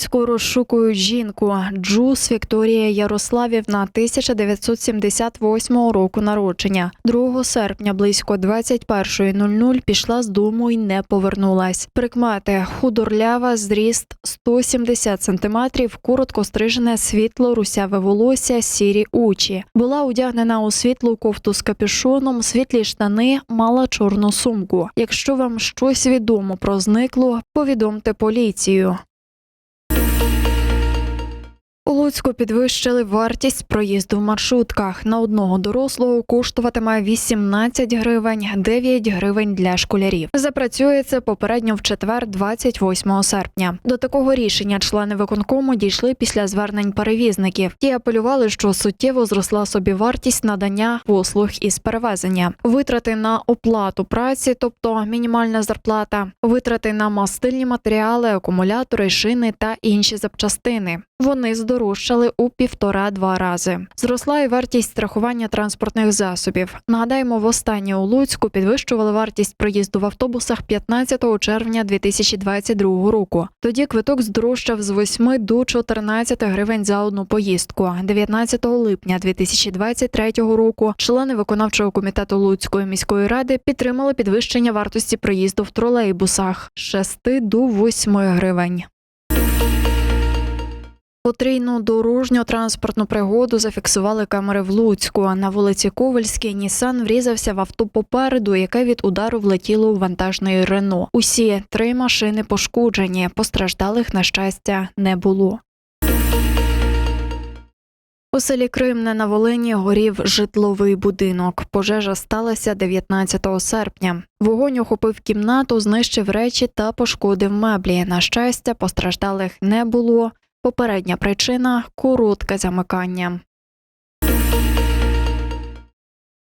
Луцьку розшукують жінку Джус Вікторія Ярославівна 1978 року народження. 2 серпня близько 21.00 пішла з дому і не повернулась. Прикмети худорлява, зріст 170 см, коротко стрижене світло русяве волосся, сірі очі. Була одягнена у світлу кофту з капюшоном, світлі штани, мала чорну сумку. Якщо вам щось відомо про зниклу, повідомте поліцію. У Луцьку підвищили вартість проїзду в маршрутках. На одного дорослого коштуватиме 18 гривень, 9 гривень для школярів. Запрацює це попередньо в четвер, 28 серпня. До такого рішення члени виконкому дійшли після звернень перевізників. Ті апелювали, що суттєво зросла собі вартість надання послуг із перевезення, витрати на оплату праці, тобто мінімальна зарплата, витрати на мастильні матеріали, акумулятори, шини та інші запчастини. Вони здорожчали у півтора-два рази. Зросла і вартість страхування транспортних засобів. Нагадаємо, востаннє у Луцьку підвищували вартість проїзду в автобусах 15 червня 2022 року. Тоді квиток здорожчав з 8 до 14 гривень за одну поїздку. 19 липня 2023 року члени виконавчого комітету Луцької міської ради підтримали підвищення вартості проїзду в тролейбусах з 6 до 8 гривень. Потрійну дорожньо-транспортну пригоду зафіксували камери в Луцьку. На вулиці Ковальській Нісан врізався в авто попереду, яке від удару влетіло у вантажний Рено. Усі три машини пошкоджені. Постраждалих на щастя не було. У селі Кримне на Волині горів житловий будинок. Пожежа сталася 19 серпня. Вогонь охопив кімнату, знищив речі та пошкодив меблі. На щастя, постраждалих не було. Попередня причина коротке замикання.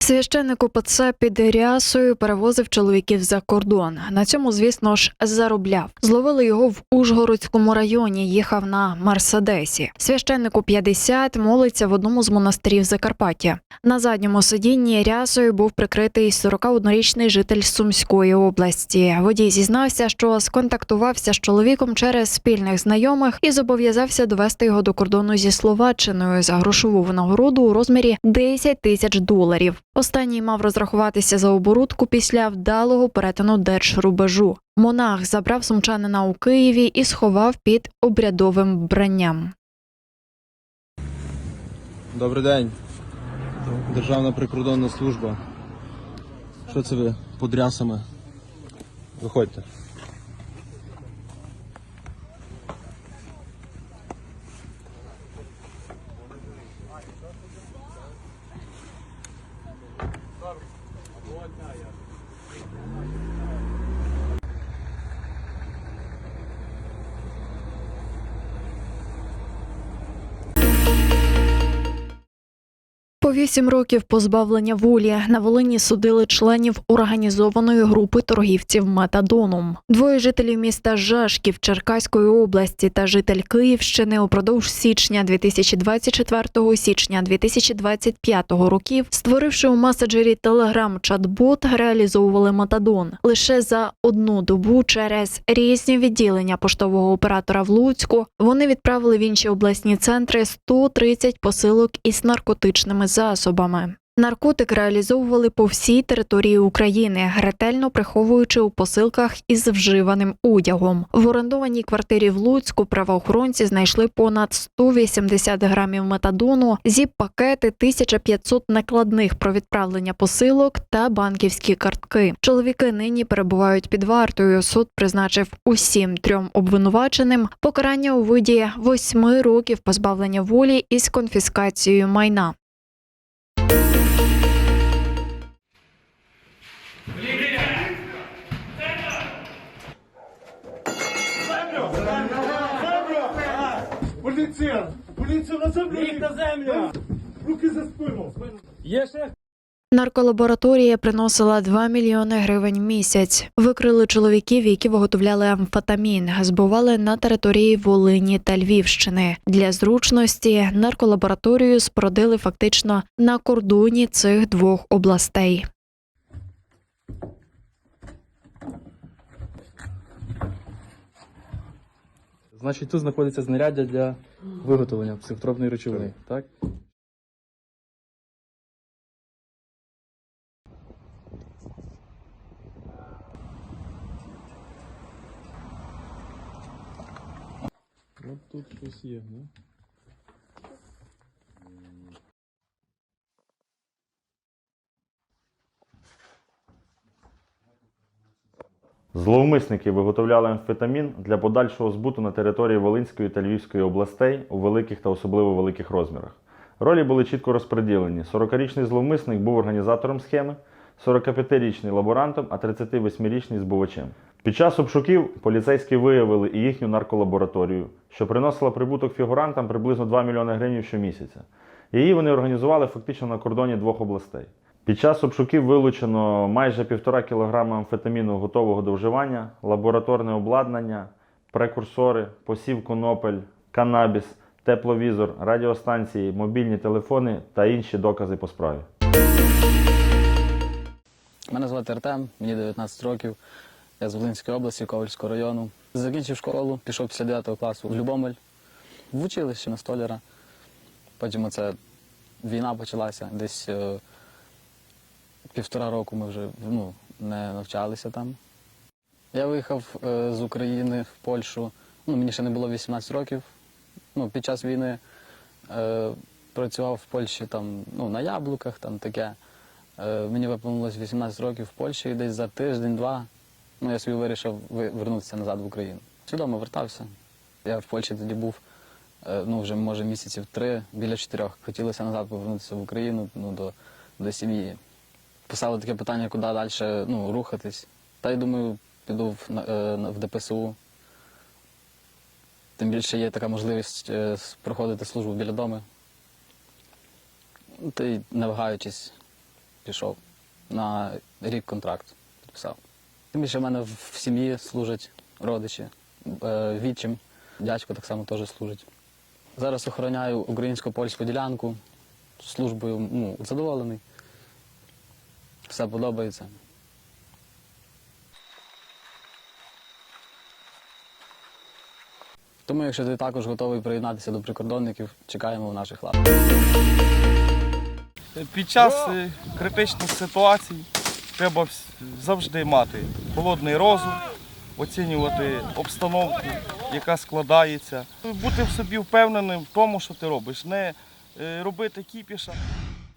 Священник УПЦ під рясою перевозив чоловіків за кордон. На цьому, звісно ж, заробляв. Зловили його в Ужгородському районі. Їхав на Мерседесі. Священнику 50, молиться в одному з монастирів Закарпаття. На задньому сидінні рясою був прикритий 41-річний житель Сумської області. Водій зізнався, що сконтактувався з чоловіком через спільних знайомих і зобов'язався довести його до кордону зі Словаччиною за грошову винагороду у розмірі 10 тисяч доларів. Останній мав розрахуватися за оборудку після вдалого перетину держрубежу. Монах забрав сумчанина у Києві і сховав під обрядовим вбранням. Добрий день. Державна прикордонна служба. Що це ви подрясами? Виходьте. По вісім років позбавлення волі на Волині судили членів організованої групи торгівців метадоном. Двоє жителів міста Жашків Черкаської області та житель Київщини упродовж січня 2024 січня 2025 років, створивши у меседжері Telegram чат-бот, реалізовували метадон лише за одну добу через різні відділення поштового оператора в Луцьку. Вони відправили в інші обласні центри 130 посилок із наркотичними засобами. Наркотик реалізовували по всій території України, ретельно приховуючи у посилках із вживаним одягом. В орендованій квартирі в Луцьку правоохоронці знайшли понад 180 грамів метадону, зіп-пакети, 1500 накладних про відправлення посилок та банківські картки. Чоловіки нині перебувають під вартою. Суд призначив усім трьом обвинуваченим покарання у виді восьми років позбавлення волі із конфіскацією майна. Поліція! Поліція на землю! Ліг на землю! Руки за спину! Є ще Нарколабораторія приносила 2 мільйони гривень в місяць. Викрили чоловіків, які виготовляли амфетамін, збували на території Волині та Львівщини. Для зручності нарколабораторію спорудили фактично на кордоні цих двох областей. Значить, тут знаходиться знаряддя для виготовлення психотропної речовини, так? Ну тут щось є, не? Зловмисники виготовляли амфетамін для подальшого збуту на території Волинської та Львівської областей у великих та особливо великих розмірах. Ролі були чітко розподілені. 40-річний зловмисник був організатором схеми, 45-річний лаборантом, а 38-річний збувачем. Під час обшуків поліцейські виявили і їхню нарколабораторію, що приносила прибуток фігурантам приблизно 2 мільйони гривень щомісяця. Її вони організували фактично на кордоні двох областей. Під час обшуків вилучено майже півтора кілограма амфетаміну готового до вживання, лабораторне обладнання, прекурсори, посів конопель, канабіс, тепловізор, радіостанції, мобільні телефони та інші докази по справі. Мене звати Артем, мені 19 років. Я з Волинської області, Ковальського району. Закінчив школу, пішов після 9 класу в Любомель, в училище на столяра. Потім оце війна почалася. Десь е, півтора року ми вже ну, не навчалися там. Я виїхав е, з України в Польщу. Ну, мені ще не було 18 років. Ну, під час війни е, працював в Польщі там, ну, на яблуках, там таке. Е, Мені виповнилось 18 років в Польщі, і десь за тиждень-два ну, я собі вирішив ви- вернутися назад в Україну. Свідомо вертався. Я в Польщі тоді був е, ну, вже може місяців три, біля чотирьох. Хотілося назад повернутися в Україну ну, до, до сім'ї. Писали таке питання, куди далі ну, рухатись. Та й думаю, піду в, е, в ДПСУ. Тим більше є така можливість е, проходити службу біля дому. Та й не вагаючись, пішов на рік контракт підписав. Тим більше в мене в в сім'ї служать родичі, е, відчим, дядько так само теж служить. Зараз охороняю українсько-польську ділянку, службою ну, задоволений. Все подобається. Тому, якщо ти також готовий приєднатися до прикордонників, чекаємо в наших лавах. Під час е, критичних ситуацій треба завжди мати холодний розум, оцінювати обстановку, яка складається, бути в собі впевненим в тому, що ти робиш, не е, робити кіпіша.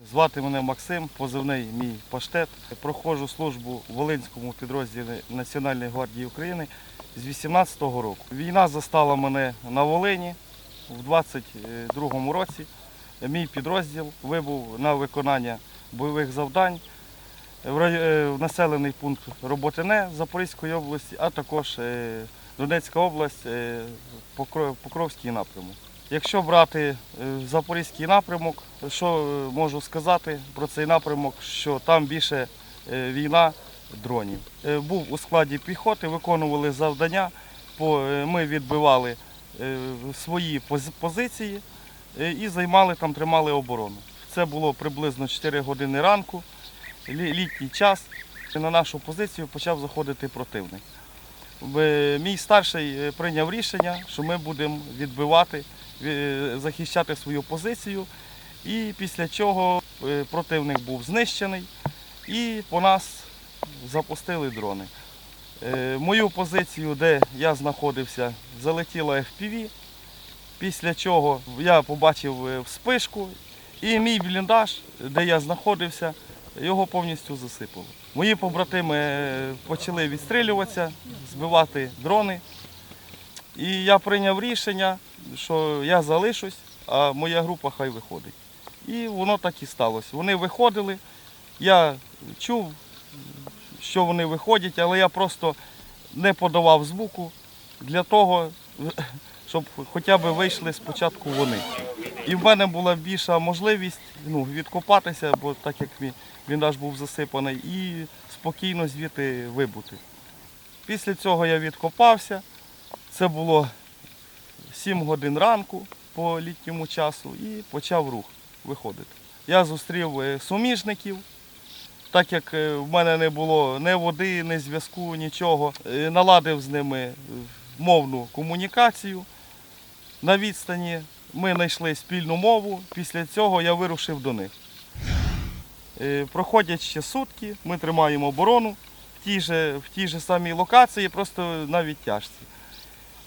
Звати мене Максим, позивний мій паштет. Проходжу службу в Волинському підрозділі Національної гвардії України з 18-го року. Війна застала мене на Волині в 22-му році. Мій підрозділ вибув на виконання бойових завдань в е, населений пункт Роботине Запорізької області, а також е, Донецька область, е, Покровський напрямок. Якщо брати е, Запорізький напрямок, що е, можу сказати про цей напрямок, що там більше е, війна дронів. Був у складі піхоти, виконували завдання, ми відбивали свої позиції і займали там, тримали оборону. Це було приблизно 4 години ранку, літній час. На нашу позицію почав заходити противник. Мій старший прийняв рішення, що ми будемо відбивати, захищати свою позицію. І після чого е, противник був знищений і по нас запустили дрони. Е, Мою позицію, де я знаходився, залетіла FPV, після чого я побачив е, вспишку і мій бліндаж, де я знаходився, його повністю засипало. Мої побратими е, почали відстрілюватися, збивати дрони. І я прийняв рішення, що я залишусь, а моя група хай виходить. І воно так і сталося. Вони виходили, я чув, що вони виходять, але я просто не подавав звуку для того, щоб хоча б вийшли спочатку вони. І в мене була більша можливість ну, відкопатися, бо так як мій бліндаж був засипаний, і спокійно звідти вибути. Після цього я відкопався. Це було 7 годин ранку по літньому часу і почав рух виходити. Я зустрів е, суміжників, так як е, в мене не було ні води, ні зв'язку, нічого. Е, Наладив з ними мовну комунікацію на відстані. Ми знайшли спільну мову. Після цього я вирушив до них. Проходять ще сутки, ми тримаємо оборону в тій же, в тій же самій локації, просто на відтяжці.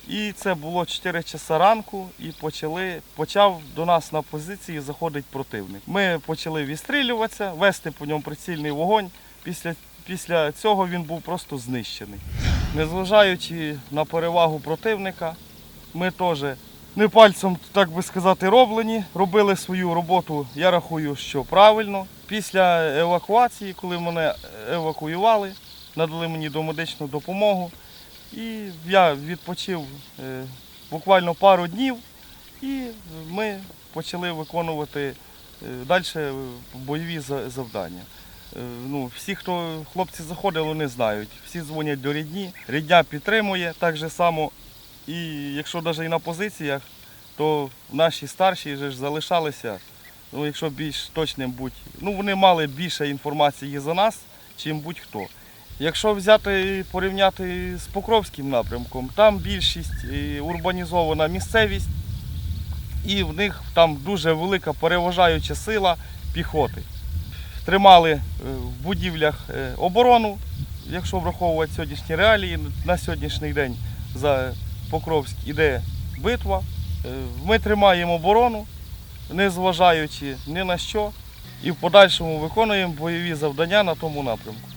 І це було 4 часа ранку, і почали, почав до нас на позиції заходити противник. Ми почали відстрілюватися, вести по ньому прицільний вогонь. Після, після цього він був просто знищений. Незважаючи на перевагу противника, ми теж не пальцем, так би сказати, роблені, робили свою роботу, я рахую, що правильно. Після евакуації, коли мене евакуювали, надали мені домедичну допомогу. І я відпочив е, буквально пару днів, і ми почали виконувати далі бойові завдання. Е, Ну, всі, хто хлопці заходили, вони знають. Всі дзвонять до рідні, рідня підтримує так же само. І якщо навіть і на позиціях, то наші старші вже ж залишалися, ну, якщо більш точним бути, ну вони мали більше інформації за нас, чим будь-хто. Якщо взяти і порівняти з Покровським напрямком, там більшість урбанізована місцевість, і в них там дуже велика переважаюча сила піхоти. Тримали е, в будівлях е, оборону, якщо враховувати сьогоднішні реалії, на сьогоднішній день за Покровськ іде битва. Е, Ми тримаємо оборону, не зважаючи ні на що, і в подальшому виконуємо бойові завдання на тому напрямку.